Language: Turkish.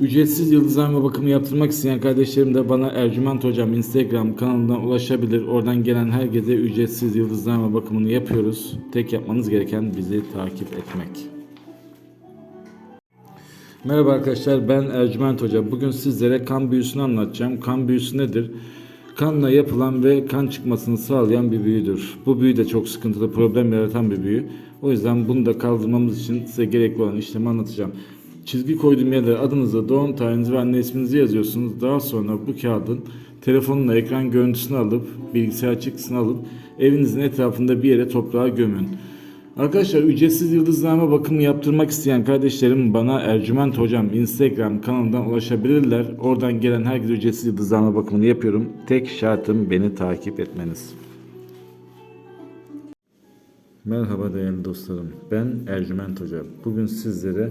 Ücretsiz yıldızlama bakımı yaptırmak isteyen kardeşlerim de bana Ercüment Hocam Instagram kanalından ulaşabilir. Oradan gelen herkese ücretsiz yıldızlama bakımını yapıyoruz. Tek yapmanız gereken bizi takip etmek. Merhaba arkadaşlar ben Ercüment Hoca. Bugün sizlere kan büyüsünü anlatacağım. Kan büyüsü nedir? Kanla yapılan ve kan çıkmasını sağlayan bir büyüdür. Bu büyü de çok sıkıntılı, problem yaratan bir büyü. O yüzden bunu da kaldırmamız için size gerekli olan işlemi anlatacağım. Çizgi koyduğum yerlere adınızı, doğum tarihinizi ve anne isminizi yazıyorsunuz. Daha sonra bu kağıdın telefonla ekran görüntüsünü alıp, bilgisayar çıktısını alıp evinizin etrafında bir yere toprağa gömün. Arkadaşlar ücretsiz yıldızlama bakımı yaptırmak isteyen kardeşlerim bana Ercüment Hocam Instagram kanalından ulaşabilirler. Oradan gelen herkese ücretsiz yıldızlama bakımını yapıyorum. Tek şartım beni takip etmeniz. Merhaba değerli dostlarım. Ben Ercüment Hoca. Bugün sizlere